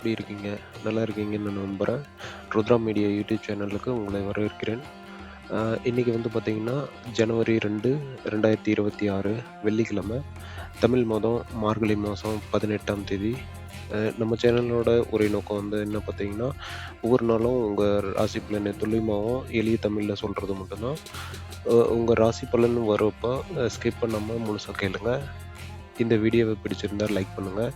எப்படி இருக்கீங்க? நல்லா இருக்கீங்கன்னு நான் நம்புகிறேன் ருத்ரா மீடியா யூடியூப் சேனலுக்கு உங்களை வரவேற்கிறேன். இன்றைக்கி வந்து பார்த்தீங்கன்னா ஜனவரி ரெண்டு ரெண்டாயிரத்தி இருபத்தி ஆறு வெள்ளிக்கிழமை. தமிழ் மாதம் மார்கழி மாதம் பதினெட்டாம் தேதி. நம்ம சேனலோட உரை நோக்கம் வந்து என்ன பார்த்தீங்கன்னா ஒவ்வொரு நாளும் உங்கள் ராசி பலனை துல்லியமாகவும் எளிய தமிழில் சொல்கிறது மட்டும்தான். உங்கள் ராசி பலன் வரப்போ ஸ்கிப் பண்ணாமல் முழுசாக கேளுங்க. இந்த வீடியோவை பிடிச்சிருந்தா லைக் பண்ணுங்கள்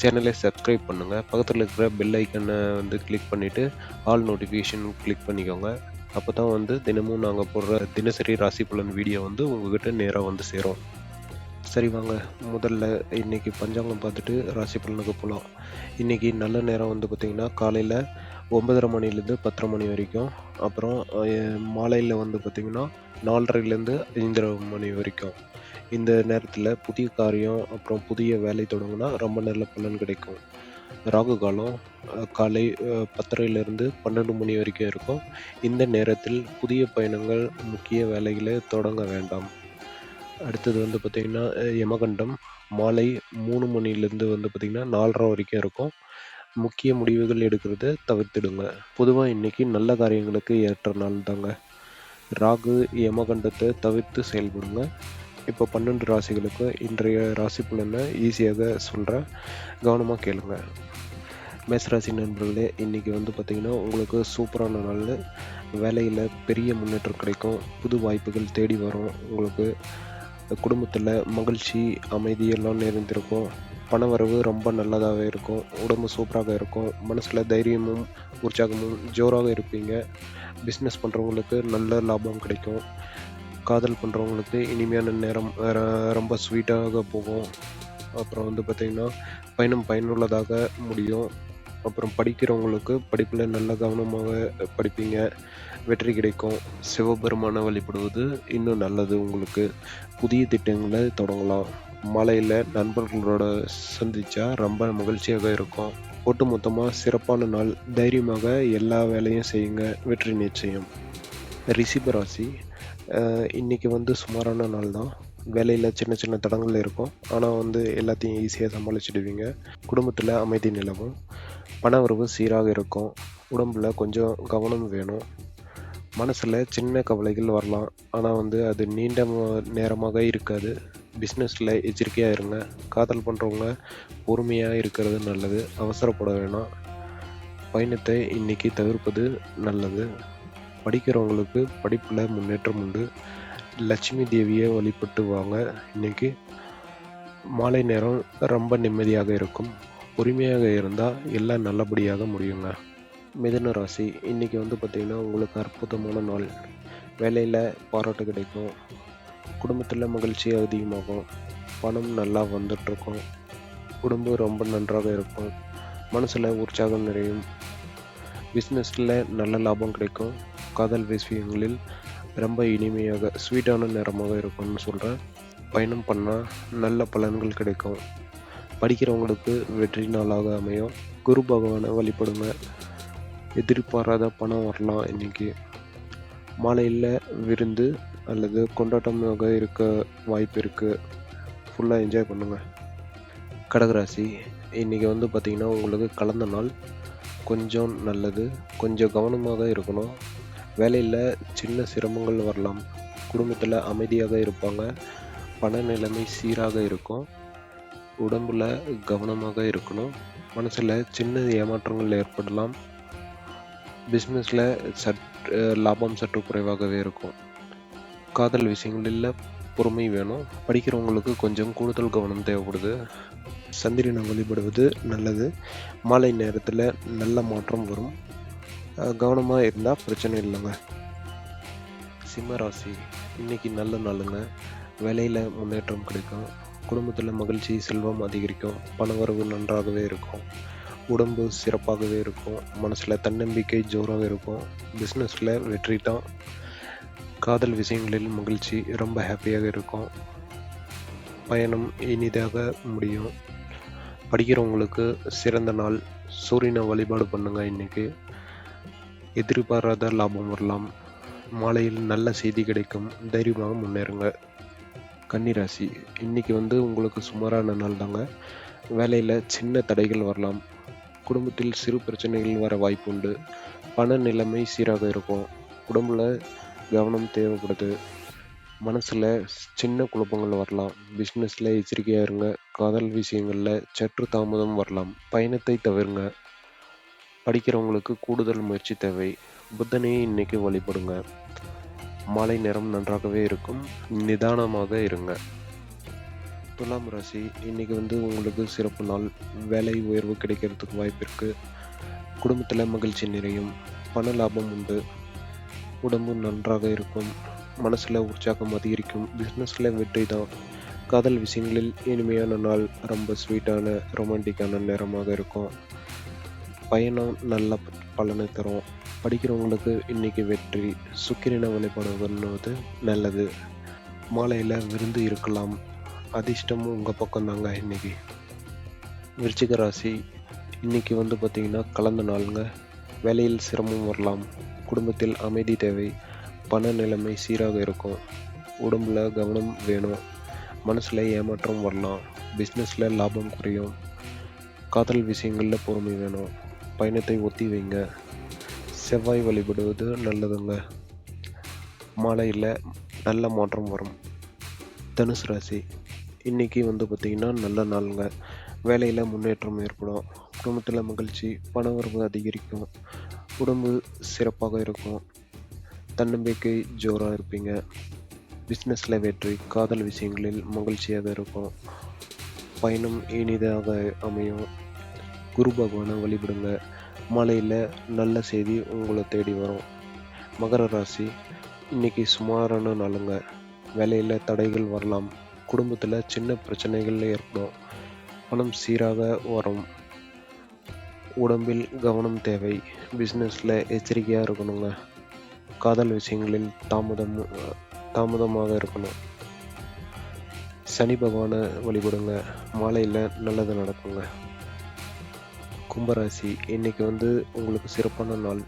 சேனலை சப்ஸ்கிரைப் பண்ணுங்கள் பக்கத்தில் இருக்கிற பெல் ஐக்கனை வந்து கிளிக் பண்ணிவிட்டு ஆல் நோட்டிஃபிகேஷன் கிளிக் பண்ணிக்கோங்க. அப்போ தான் வந்து தினமும் நாங்கள் போடுற தினசரி ராசி பலன் வீடியோ வந்து உங்ககிட்ட நேராக வந்து சேரும். சரி வாங்க. முதல்ல இன்னைக்கு பஞ்சாங்கம் பார்த்துட்டு ராசி பலனுக்கு போகலாம் இன்றைக்கி நல்ல நேரம் வந்து பார்த்திங்கன்னா காலையில் ஒன்பதரை மணிலேருந்து பத்தரை மணி வரைக்கும். அப்புறம் மாலையில் வந்து பார்த்திங்கன்னா நாலரைலேருந்து ஐந்தரை மணி வரைக்கும். இந்த நேரத்தில் புதிய காரியம் அப்புறம் புதிய வேலை தொடங்கினா ரொம்ப நல்ல பலன் கிடைக்கும். ராகு காலம் காலை பத்தரையிலிருந்து பன்னெண்டு மணி வரைக்கும் இருக்கும். இந்த நேரத்தில் புதிய பயணங்கள் முக்கிய வேலைகளை தொடங்க வேண்டாம். அடுத்தது வந்து பார்த்திங்கன்னா யமகண்டம். மாலை மூணு மணிலேருந்து வந்து பார்த்திங்கன்னா நாலரை வரைக்கும் இருக்கும். முக்கிய முடிவுகள் எடுக்கிறத தவிர்த்திடுங்க. பொதுவாக இன்னைக்கு நல்ல காரியங்களுக்கு ஏற்ற நாள் தாங்க ராகு யமகண்டத்தை தவிர்த்து செயல்படுங்க. இப்போ பன்னெண்டு ராசிகளுக்கு இன்றைய ராசி பலனை ஈஸியாக சொல்கிறேன் கவனமாக கேளுங்க. மேசராசி நண்பர்களே இன்றைக்கி வந்து பார்த்திங்கன்னா உங்களுக்கு சூப்பரான நாள். வேலையில் பெரிய முன்னேற்றம் கிடைக்கும். புது வாய்ப்புகள் தேடி வரும். உங்களுக்கு குடும்பத்தில் மகிழ்ச்சி அமைதியெல்லாம் நிறைந்திருக்கும். பணவரவு ரொம்ப நல்லதாகவே இருக்கும். உடம்பு சூப்பராக இருக்கும். மனசில் தைரியமும் உற்சாகமும் ஜோராக இருப்பீங்க. பிஸ்னஸ் பண்ணுறவங்களுக்கு நல்ல லாபம் கிடைக்கும். காதல் பண்ணுறவங்களுக்கு இனிமையான நேரம் ரொம்ப ஸ்வீட்டாக போகும். அப்புறம் வந்து பார்த்திங்கன்னா பயணம் பயனுள்ளதாக முடியும். அப்புறம் படிக்கிறவங்களுக்கு படிப்பில் நல்ல கவனமாக படிப்பீங்க. வெற்றி கிடைக்கும். சிவபெருமானை வழிபடுவது இன்னும் நல்லது உங்களுக்கு. புதிய திட்டங்களை தொடங்கலாம். மலையில் நண்பர்களோட சந்தித்தா ரொம்ப மகிழ்ச்சியாக இருக்கும். ஒட்டுமொத்தமாக சிறப்பான நாள். தைரியமாக எல்லா வேலையும் செய்யுங்க. வெற்றி நிச்சயம். ரிஷிபராசி இன்றைக்கி வந்து சுமாரான நாள் தான் வேலையில் சின்ன சின்ன தடங்கள் இருக்கும் ஆனால் வந்து எல்லாத்தையும் ஈஸியாக சமாளிச்சிடுவீங்க. குடும்பத்தில் அமைதி நிலவும். பணவரவு சீராக இருக்கும். உடம்பில் கொஞ்சம் கவனம் வேணும். மனசில் சின்ன கவலைகள் வரலாம். ஆனால் வந்து அது நீண்ட நேரமாக இருக்காது. பிஸ்னஸில் எச்சரிக்கையாக இருங்க. காதல் பண்ணுறவங்க பொறுமையாக இருக்கிறது நல்லது. அவசரப்பட வேணாம். பயணத்தை இன்றைக்கி தவிர்ப்பது நல்லது. படிக்கிறவங்களுக்கு படிப்பில் முன்னேற்றம் உண்டு. லட்சுமி தேவியை வழிபட்டு வாங்க. மாலை நேரம் ரொம்ப நிம்மதியாக இருக்கும். பொறுமையாக இருந்தால் எல்லாம் நல்லபடியாக முடியுங்க. மிதன ராசி இன்றைக்கி வந்து பார்த்திங்கன்னா உங்களுக்கு அற்புதமான நாள். வேலையில் பாராட்டு கிடைக்கும். குடும்பத்தில் மகிழ்ச்சி அதிகமாகும். பணம் நல்லா வந்துட்டுருக்கும். குடும்பம் ரொம்ப நன்றாக இருக்கும். மனசில் உற்சாகம் நிறையும். பிஸ்னஸில் நல்ல லாபம் கிடைக்கும். காதல் விஷயங்களில் ரொம்ப இனிமையாக ஸ்வீட்டான நேரமாக இருக்கும்னு சொல்கிறேன் பயணம் பண்ணால் நல்ல பலன்கள் கிடைக்கும். படிக்கிறவங்களுக்கு வெற்றி நாளாக அமையும். குரு பகவானை வழிபடுங்க. எதிர்பாராத பணம் வரலாம் இன்னைக்கு. மாலையில் விருந்து அல்லது கொண்டாட்டமாக இருக்க வாய்ப்பு இருக்குது ஃபுல்லாக என்ஜாய் பண்ணுங்கள் கடகராசி இன்றைக்கி வந்து பார்த்திங்கன்னா உங்களுக்கு கலந்த நாள். கொஞ்சம் நல்லது. கொஞ்சம் கவனமாக இருக்கணும். வேலையில் சின்ன சிரமங்கள் வரலாம். குடும்பத்தில் அமைதியாக இருப்பாங்க. பண நிலைமை சீராக இருக்கும். உடம்புல கவனமாக இருக்கணும். மனசில் சின்ன ஏமாற்றங்கள் ஏற்படலாம். பிஸ்னஸில் சற்று லாபம் சற்று குறைவாகவே இருக்கும். காதல் விஷயங்களில் பொறுமை வேணும். படிக்கிறவங்களுக்கு கொஞ்சம் கூடுதல் கவனம் தேவைப்படுது. சந்திரனை வழிபடுவது நல்லது. மாலை நேரத்தில் நல்ல மாற்றம் வரும். கவனமாக இருந்தால் பிரச்சனை இல்லைங்க. சிம்ம ராசி இன்னைக்கு நல்ல நாளுங்க. வேலையில் முன்னேற்றம் கிடைக்கும். குடும்பத்தில் மகிழ்ச்சி செல்வம் அதிகரிக்கும். பணவரவு நன்றாகவே இருக்கும். உடம்பு சிறப்பாகவே இருக்கும். மனசில் தன்னம்பிக்கை ஜோராக இருக்கும். பிஸ்னஸில் வெற்றி தான். காதல் விஷயங்களில் மகிழ்ச்சி ரொம்ப ஹாப்பியாக இருக்கும். பயணம் இனிதாக முடியும். படிக்கிறவங்களுக்கு சிறந்த நாள். சூரியனை வழிபாடு பண்ணுங்கள் இன்றைக்கி எதிர்பாராத லாபம் வரலாம். மாலையில் நல்ல செய்தி கிடைக்கும். தைரியமாக முன்னேறுங்க. கன்னிராசி இன்னைக்கு வந்து உங்களுக்கு சுமாரான நாள் தாங்க. வேலையில் சின்ன தடைகள் வரலாம். குடும்பத்தில் சிறு பிரச்சனைகள் வர வாய்ப்புண்டு பண நிலைமை சீராக இருக்கும். உடம்புல கவனம் தேவைப்படுது. மனசில் சின்ன குழப்பங்கள் வரலாம். பிஸ்னஸில் எச்சரிக்கையாக இருங்க. காதல் விஷயங்களில் சற்று தாமதம் வரலாம். பயணத்தை தவிருங்க. படிக்கிறவங்களுக்கு கூடுதல் முயற்சி தேவை. புத்தனையை இன்னைக்கு வழிபடுங்க. மாலை நேரம் நன்றாகவே இருக்கும். நிதானமாக இருங்க. துலாம் ராசி இன்னைக்கு வந்து உங்களுக்கு சிறப்பு நாள். வேலை உயர்வு கிடைக்கிறதுக்கு வாய்ப்பு இருக்கு. குடும்பத்தில் மகிழ்ச்சி நிறையும். பண லாபம் உண்டு. உடம்பு நன்றாக இருக்கும். மனசில் உற்சாகம் அதிகரிக்கும். பிஸ்னஸில் வெற்றி தான். காதல் விஷயங்களில் இனிமையான நாள். ரொம்ப ஸ்வீட்டான ரொமான்டிக்கான நேரமாக இருக்கும். பயணம் நல்ல பலனை தரும். படிக்கிறவங்களுக்கு இன்னைக்கு வெற்றி சுக்கிரனை வழிபடுவது நல்லது. மாலையில் விருந்து இருக்கலாம். அதிர்ஷ்டம் உங்கள் பக்கம் தாங்க இன்னைக்கு. விருச்சிக ராசி இன்னைக்கு வந்து பார்த்தீங்கன்னா கலந்த நாளுங்க. வேலையில் சிரமம் வரலாம். குடும்பத்தில் அமைதி தேவை. பண நிலைமை சீராக இருக்கும். உடம்புல கவனம் வேணும். மனசில் ஏமாற்றம் வரலாம். பிஸ்னஸில் லாபம் குறையும். காதல் விஷயங்களில் பொறுமை வேணும். பயணத்தை ஒத்தி வைங்க செவ்வாய் வழிபடுவது நல்லதுங்க. மாலையில் நல்ல மாற்றம் வரும். தனுசு ராசி இன்னைக்கு வந்து பார்த்திங்கன்னா நல்ல நாளுங்க. வேலையில் முன்னேற்றம் ஏற்படும். குடும்பத்தில் மகிழ்ச்சி பணவரவு அதிகரிக்கும். உடம்பு சிறப்பாக இருக்கும். தன்னம்பிக்கை ஜோராக இருப்பீங்க. பிஸ்னஸில் வெற்றி காதல் விஷயங்களில் மகிழ்ச்சியாக இருக்கும். பயணம் இனிதாக அமையும். குரு பகவானை வழிபடுங்க. மலையில் நல்ல செய்தி உங்களை தேடி வரும். மகர ராசி இன்னைக்கு சுமாரான நாளுங்க. வேலையில் தடைகள் வரலாம். குடும்பத்தில் சின்ன பிரச்சனைகள் ஏற்படும். பணம் சீராக வரும். உடம்பில் கவனம் தேவை. பிஸ்னஸில் எச்சரிக்கையாக இருக்கணுங்க. காதல் விஷயங்களில் தாமதம் தாமதமாக இருக்கணும். சனி பகவானை வழிபடுங்க. மாலையில் நல்லது நடக்குங்க. கும்பராசி இன்னைக்கு வந்து உங்களுக்கு சிறப்பான நாள்.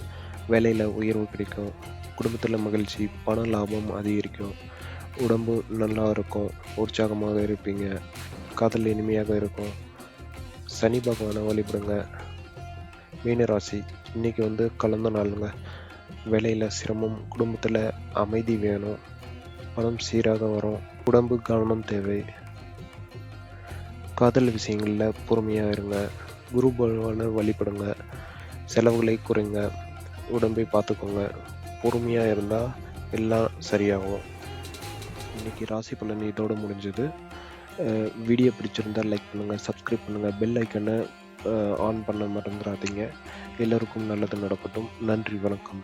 வேலையில் உயர்வு கிடைக்கும் குடும்பத்தில் மகிழ்ச்சி பண லாபம் அதிகரிக்கும் உடம்பு நல்லா இருக்கும் உற்சாகமாக இருப்பீங்க காதல் இனிமையாக இருக்கும். சனி பகவானை வழிபடுங்க. மீனராசி இன்னைக்கு வந்து கலந்த நாளுங்க. வேலையில் சிரமம் குடும்பத்தில் அமைதி வேணும் பணம் சீராக வரும் உடம்பு கவனம் தேவை. காதல் விஷயங்களில் பொறுமையாக இருங்க. குரு பகவானை வழிபடுங்க. செலவுகளை குறைங்க. உடம்பை பார்த்துக்கோங்க. பொறுமையாக இருந்தால் எல்லாம் சரியாகும். இன்னைக்கு ராசி பலன் இதோட முடிஞ்சது. வீடியோ பிடிச்சிருந்தால் லைக் பண்ணுங்கள் சப்ஸ்கிரைப் பண்ணுங்கள் பெல் ஐக்கனை ஆன் பண்ண மறந்துடாதீங்க. எல்லோருக்கும் நல்லது நடக்கட்டும். நன்றி வணக்கம்.